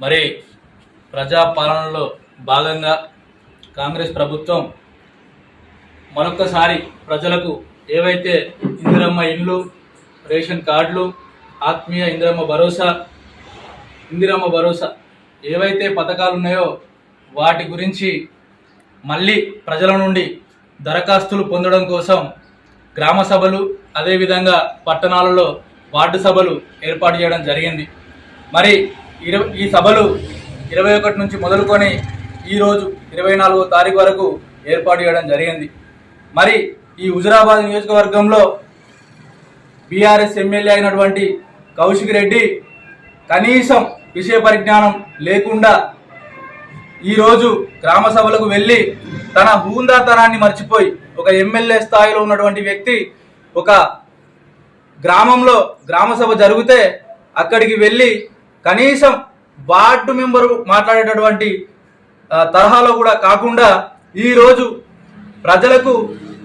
మరి ప్రజాపాలనలో భాగంగా కాంగ్రెస్ ప్రభుత్వం మరొక్కసారి ప్రజలకు ఏవైతే ఇందిరమ్మ ఇండ్లు రేషన్ కార్డులు ఆత్మీయ ఇందిరమ్మ భరోసా ఇందిరమ్మ భరోసా ఏవైతే పథకాలు ఉన్నాయో వాటి గురించి మళ్ళీ ప్రజల నుండి దరఖాస్తులు పొందడం కోసం గ్రామ సభలు అదేవిధంగా పట్టణాలలో వార్డు సభలు ఏర్పాటు చేయడం జరిగింది. మరి ఇరవై ఈ సభలు ఇరవై ఒకటి నుంచి మొదలుకొని ఈరోజు ఇరవై నాలుగో తారీఖు వరకు ఏర్పాటు చేయడం జరిగింది. మరి ఈ హుజురాబాద్ నియోజకవర్గంలో బీఆర్ఎస్ ఎమ్మెల్యే అయినటువంటి కౌశిక్ రెడ్డి కనీసం విషయ పరిజ్ఞానం లేకుండా ఈరోజు గ్రామ సభలకు వెళ్ళి తన హూందాతనాన్ని మర్చిపోయి ఒక ఎమ్మెల్యే స్థాయిలో ఉన్నటువంటి వ్యక్తి ఒక గ్రామంలో గ్రామ సభ జరిగితే అక్కడికి వెళ్ళి కనీసం వార్డు మెంబరు మాట్లాడేటటువంటి తరహాలో కూడా కాకుండా ఈరోజు ప్రజలకు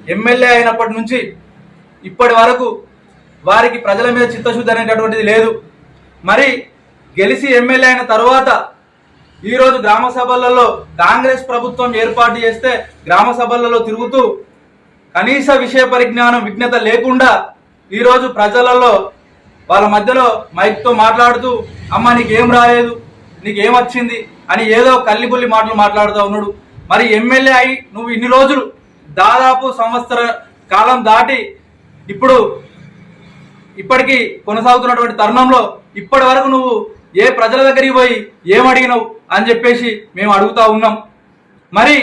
ఎమ్మెల్యే అయినప్పటి నుంచి ఇప్పటి వరకు వారికి ప్రజల మీద చిత్తశుద్ధి అనేటటువంటిది లేదు. మరి గెలిచి ఎమ్మెల్యే అయిన తర్వాత ఈరోజు గ్రామ సభలలో కాంగ్రెస్ ప్రభుత్వం ఏర్పాటు చేస్తే గ్రామ సభలలో తిరుగుతూ కనీస విషయ పరిజ్ఞానం విజ్ఞత లేకుండా ఈరోజు ప్రజలలో వాళ్ళ మధ్యలో మైక్తో మాట్లాడుతూ అమ్మ నీకేం రాలేదు నీకేమొచ్చింది అని ఏదో కల్లిపుల్లి మాటలు మాట్లాడుతూ ఉన్నాడు. మరి ఎమ్మెల్యే అయి నువ్వు ఇన్ని రోజులు దాదాపు సంవత్సర కాలం దాటి ఇప్పుడు ఇప్పటికీ కొనసాగుతున్నటువంటి తరుణంలో ఇప్పటి వరకు నువ్వు ఏ ప్రజల దగ్గరికి పోయి ఏమడిగినావు అని చెప్పేసి మేము అడుగుతా ఉన్నాం. మరి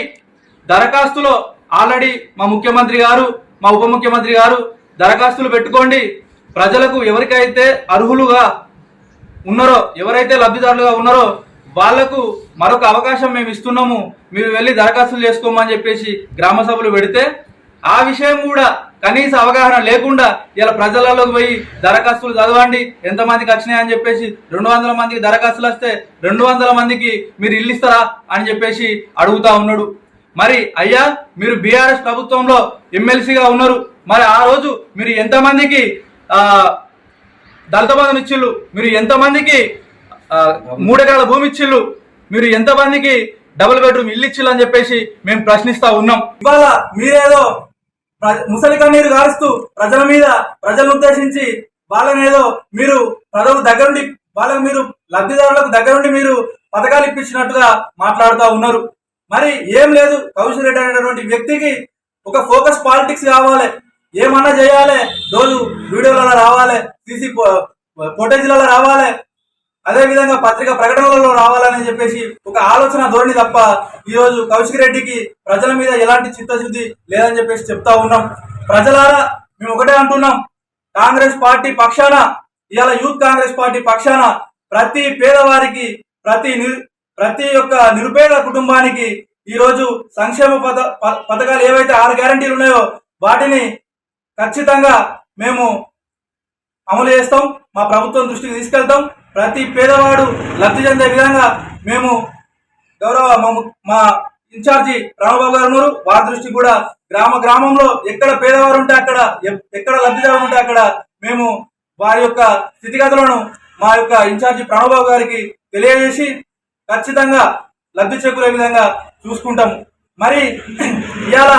దరఖాస్తులో ఆల్రెడీ మా ముఖ్యమంత్రి గారు మా ఉప ముఖ్యమంత్రి గారు దరఖాస్తులు పెట్టుకోండి. ప్రజలకు ఎవరికైతే అర్హులుగా ఉన్నారో ఎవరైతే లబ్ధిదారులుగా ఉన్నారో వాళ్ళకు మరొక అవకాశం మేము ఇస్తున్నాము. మీరు వెళ్ళి దరఖాస్తులు చేసుకోమని చెప్పేసి గ్రామ సభలు పెడితే ఆ విషయం కూడా కనీస అవగాహన లేకుండా ఇలా ప్రజలలోకి పోయి దరఖాస్తులు చదవండి ఎంతమందికి వచ్చినాయని చెప్పేసి రెండు వందల మందికి దరఖాస్తులు వస్తే రెండు వందల మందికి మీరు ఇల్లు ఇస్తారా అని చెప్పేసి అడుగుతా ఉన్నాడు. మరి అయ్యా మీరు బీఆర్ఎస్ ప్రభుత్వంలో ఎమ్మెల్సీగా ఉన్నారు. మరి ఆ రోజు మీరు ఎంతమందికి దళిత బంధం ఇచ్చిళ్ళు. మీరు ఎంతమందికి మూడెకరాల భూమి ఇచ్చిళ్ళు? మీరు ఎంతమందికి డబుల్ బెడ్రూమ్ ఇల్లు ఇచ్చిళ్ళు అని చెప్పేసి మేము ప్రశ్నిస్తా ఉన్నాం. ఇవాళ మీరేదో ప్ర- ముసలి కన్నీరు గారుస్తూ ప్రజల మీద ప్రజలను ఉద్దేశించి వాళ్ళని ఏదో మీరు ప్రజలు దగ్గరుండి వాళ్ళకు మీరు లబ్ధిదారులకు దగ్గరుండి మీరు పథకాలు ఇప్పించినట్టుగా మాట్లాడుతూ ఉన్నారు. మరి ఏం లేదు కౌశల్ రెడ్డి అనేటువంటి వ్యక్తికి ఒక ఫోకస్ పాలిటిక్స్ కావాలి. ఏమన్నా చేయాలి? రోజు వీడియోలలో రావాలి సీసీ ఫోటేజ్లలో రావాలి. అదేవిధంగా పత్రిక ప్రకటనలలో రావాలని చెప్పేసి ఒక ఆలోచన ధోరణి తప్ప ఈరోజు కౌశిక్ రెడ్డికి ప్రజల మీద ఎలాంటి చిత్తశుద్ధి లేదని చెప్పేసి చెప్తా ఉన్నాం. ప్రజలారా మేము ఒకటే అంటున్నాం. కాంగ్రెస్ పార్టీ పక్షాన ఇవాళ యూత్ కాంగ్రెస్ పార్టీ పక్షాన ప్రతి పేదవారికి ప్రతి నిరు ప్రతి ఒక్క నిరుపేద కుటుంబానికి ఈరోజు సంక్షేమ పథ ప- పథకాలు ఏవైతే ఆరు గ్యారంటీలు ఉన్నాయో వాటిని ఖచ్చితంగా మేము అమలు చేస్తాం మా ప్రభుత్వం దృష్టికి తీసుకెళ్తాం. ప్రతి పేదవాడు లబ్ధి చెందే విధంగా మేము గౌరవ మా మా ఇన్ఛార్జి రామబాబు గారు ఉన్నారు. వారి దృష్టి కూడా గ్రామ గ్రామంలో ఎక్కడ పేదవారు ఉంటే అక్కడ ఎక్కడ లబ్ధిదారు ఉంటే అక్కడ మేము వారి యొక్క స్థితిగతులను మా యొక్క ఇన్ఛార్జి ప్రణవబాబు గారికి తెలియజేసి ఖచ్చితంగా లబ్ధి చేకూరే విధంగా చూసుకుంటాము. మరి ఇవాళ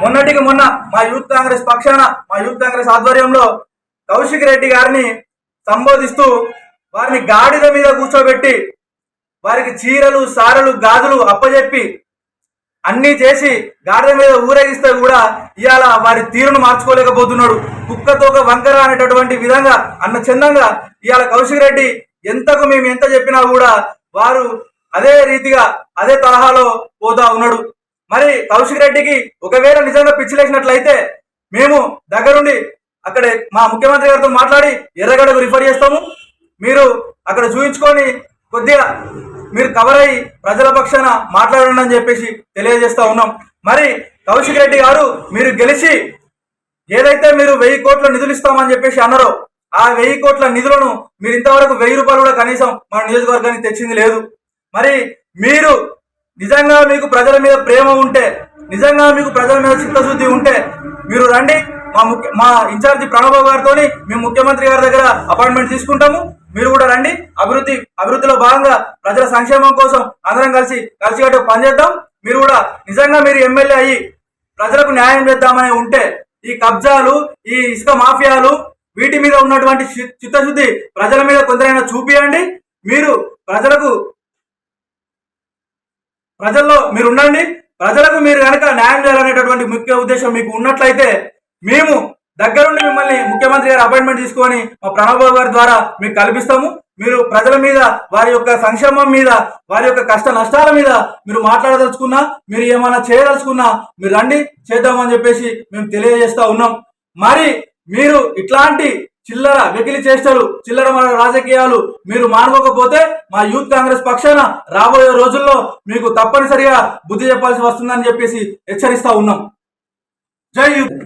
మొన్నటికి మొన్న మా యూత్ కాంగ్రెస్ పక్షాన మా యూత్ కాంగ్రెస్ ఆధ్వర్యంలో కౌశిక్ రెడ్డి గారిని సంబోధిస్తూ వారిని గాడిద మీద కూర్చోబెట్టి వారికి చీరలు సారలు గాజులు అప్పజెప్పి అన్నీ చేసి గాడిద మీద ఊరేగిస్తే కూడా ఇవాళ వారి తీరును మార్చుకోలేకపోతున్నాడు. కుక్కతోక వంకర అనేటటువంటి విధంగా అన్న చందంగా ఇవాళ కౌశిక్ రెడ్డి ఎంతకు మేము ఎంత చెప్పినా కూడా వారు అదే రీతిగా అదే తరహాలో పోతా ఉన్నాడు. మరి కౌశిక్ రెడ్డికి ఒకవేళ నిజంగా పిచ్చిలేసినట్లయితే మేము దగ్గరుండి అక్కడ మా ముఖ్యమంత్రి గారితో మాట్లాడి ఎర్రగడకు రిఫర్ చేస్తాము. మీరు అక్కడ చూపించుకొని కొద్దిగా మీరు కవర్ అయ్యి ప్రజల పక్షాన మాట్లాడండి అని చెప్పేసి తెలియజేస్తా ఉన్నాం. మరి కౌశిక్ రెడ్డి గారు మీరు గెలిచి ఏదైతే మీరు వెయ్యి కోట్ల నిధులు ఇస్తామని చెప్పేసి అన్నారో ఆ వెయ్యి కోట్ల నిధులను మీరు ఇంతవరకు వెయ్యి రూపాయలు కూడా కనీసం మన నియోజకవర్గానికి తెచ్చింది లేదు. మరి మీరు నిజంగా మీకు ప్రజల మీద ప్రేమ ఉంటే నిజంగా మీకు ప్రజల మీద చిత్తశుద్ధి ఉంటే మీరు రండి. మా ముఖ్య మా ఇన్ఛార్జి ప్రణబాబు గారితో మేము ముఖ్యమంత్రి గారి దగ్గర అపాయింట్మెంట్ తీసుకుంటాము. మీరు కూడా రండి. అభివృద్ధి అభివృద్ధిలో భాగంగా ప్రజల సంక్షేమం కోసం అందరం కలిసి కలిసికట్టు పనిచేద్దాం. మీరు కూడా నిజంగా మీరు ఎమ్మెల్యే అయ్యి ప్రజలకు న్యాయం చేద్దామని ఉంటే ఈ కబ్జాలు ఈ ఇసుక మాఫియాలు వీటి మీద ఉన్నటువంటి చి- చిత్తశుద్ధి ప్రజల మీద కొందరైనా చూపియండి. మీరు ప్రజలకు ప్రజల్లో మీరు ఉండండి ప్రజలకు మీరు కనుక న్యాయం చేయాలనేటటువంటి ముఖ్య ఉద్దేశం మీకు ఉన్నట్లయితే మేము దగ్గరుండి మిమ్మల్ని ముఖ్యమంత్రి గారి అపాయింట్మెంట్ తీసుకొని మా ప్రణబ్ గారి ద్వారా మీకు కల్పిస్తాము. మీరు ప్రజల మీద వారి యొక్క సంక్షేమం మీద వారి యొక్క కష్ట నష్టాల మీద మీరు మాట్లాడదలుచుకున్నా మీరు ఏమైనా చేయదలుచుకున్నా మీరు రండి చేద్దామని చెప్పేసి మేము తెలియజేస్తా ఉన్నాం. మరి మీరు ఇట్లాంటి చిల్లర వెకిలి చేష్టలు చిల్లర మన రాజకీయాలు మీరు మానుకోకపోతే మా యూత్ కాంగ్రెస్ పక్షాన రాబోయే రోజుల్లో మీకు తప్పనిసరిగా బుద్ధి చెప్పాల్సి వస్తుందని చెప్పేసి హెచ్చరిస్తా ఉన్నాం. జై యూత్.